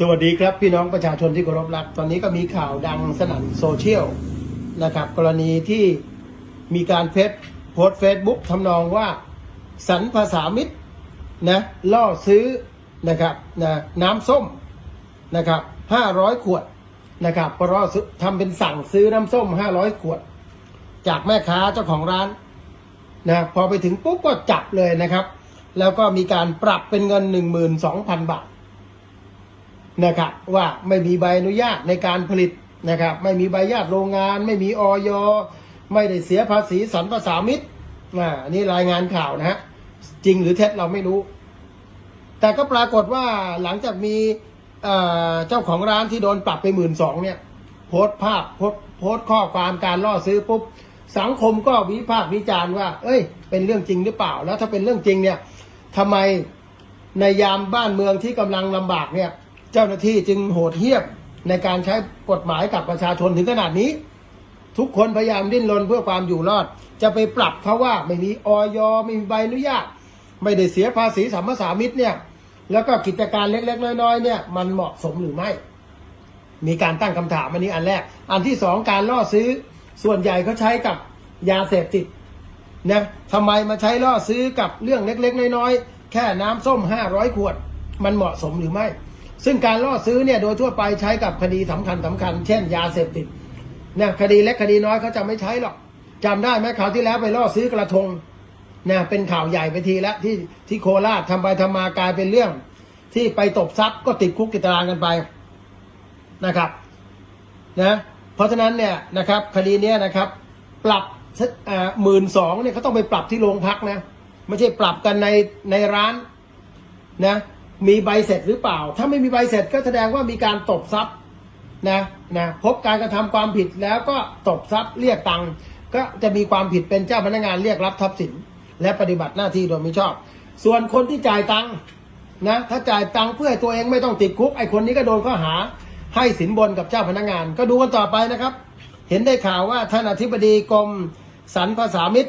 สวัสดีครับพี่น้องประชาชนที่เคารพรัก ตอนนี้ก็มีข่าวดังสนั่นโซเชียลนะครับ กรณีที่มีการเพจโพสเฟซบุ๊กทำนองว่าสันภาษามิตรนะล่อซื้อนะครับนะน้ำส้มนะครับห้าร้อยขวดนะครับเพราะซื้อทำเป็นสั่งซื้อน้ำส้มห้าร้อยขวด จากแม่ค้าเจ้าของร้านนะพอไปถึงปุ๊บก็จับเลยนะครับ แล้วก็มีการปรับเป็นเงิน12,000บาท นะครับว่าไม่มีใบอนุญาตในการผลิตนะครับไม่มีใบอนุญาตโรงงาน ไม่มีออยไม่ได้เสียภาษีสรรพสามิตอ่าอันนี้รายงานข่าวนะฮะจริงหรือเท็จเราไม่รู้ แต่ก็ปรากฏว่าหลังจากมีเจ้าของร้านที่โดนปรับไปหมื่นสองเนี่ยโพสต์ภาพโพสโพสต์ข้อความการล่อซื้อปุ๊บสังคมก็วิพากษ์วิจารณ์ว่า เอ้ย เป็นเรื่องจริงหรือเปล่า แล้วถ้าเป็นเรื่องจริงเนี่ยทำไมในยามบ้านเมืองที่กำลังลำบากเนี่ย เจ้าหน้าที่จึงโหดเหี้ยมในการใช้กฎหมายกับประชาชนถึงขนาดนี้ ทุกคนพยายามดิ้นรนเพื่อความอยู่รอด จะไปปรับเขาว่าไม่มีออยไม่มีใบอนุญาต ไม่ได้เสียภาษีสัมปสามิตเนี่ย แล้วก็กิจการเล็กๆน้อยๆเนี่ยมันเหมาะสมหรือไม่ มีการตั้งคำถามอันนี้อันแรก อันที่สองการล่อซื้อส่วนใหญ่เขาใช้กับยาเสพติดนะทำไมมาใช้ล่อซื้อกับเรื่องเล็กๆน้อยๆแค่น้ำส้มห้าร้อยขวด มันเหมาะสมหรือไม่ ซึ่งการล่อซื้อเนี่ยโดยทั่วไปใช้กับคดีสำคัญสำคัญ เช่น ยาเสพติดเนี่ยคดีเล็กคดีน้อยเขาจะไม่ใช้หรอกจำได้ไหมคราวที่แล้วไปล่อซื้อกระทงเนี่ยเป็นข่าวใหญ่ไปทีแล้วที่ที่โคราชทำไปทำมากลายเป็นเรื่อง ที่ไปตบทรัพย์ก็ติดคุกติดตารางกันไปนะครับนะเพราะฉะนั้นเนี่ยนะครับคดีเนี้ยนะครับ ปรับหมื่นสองเนี่ยเขาต้องไปปรับที่โรงพักนะไม่ใช่ปรับกันในในร้านนะ มีใบเสร็จหรือเปล่า ถ้าไม่มีใบเสร็จก็แสดงว่ามีการตบทรัพย์นะนะพบการกระทำความผิดแล้วก็ตบทรัพย์เรียกตังค์ก็จะมีความผิดเป็นเจ้าพนักงานเรียกรับทรัพย์สิน และปฏิบัติหน้าที่โดยมิชอบ ส่วนคนที่จ่ายตังค์นะถ้าจ่ายตังค์เพื่อให้ตัวเองไม่ต้องติดคุกไอ้คนนี้ก็โดนข้อหาให้สินบนกับเจ้าพนักงาน ก็ดูกันต่อไปนะครับ เห็นได้ข่าวว่าท่านอธิบดีกรมสรรพสามิต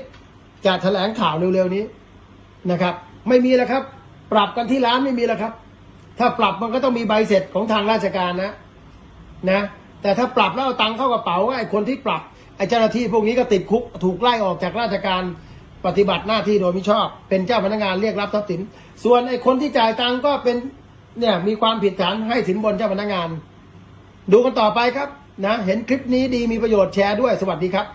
จะแถลงข่าวเร็วๆนี้นะครับ ไม่มีแล้วครับ ปรับกันที่ร้านไม่มีแล้วครับ ถ้าปรับมันก็ต้องมีใบเสร็จของทางราชการนะนะ แต่ถ้าปรับแล้วเอาตังค์เข้ากระเป๋าไอ้คนที่ปรับไอ้เจ้าหน้าที่พวกนี้ก็ติดคุกถูกไล่ออกจากราชการปฏิบัติหน้าที่โดยมิชอบ เป็นเจ้าพนักงานเรียกรับทรัพย์สิน ส่วนไอ้คนที่จ่ายตังค์ก็เป็นเนี่ยมีความผิดฐานให้สินบนเจ้าพนักงาน ดูกันต่อไปครับนะเห็นคลิปนี้ดีมีประโยชน์แชร์ด้วยสวัสดีครับ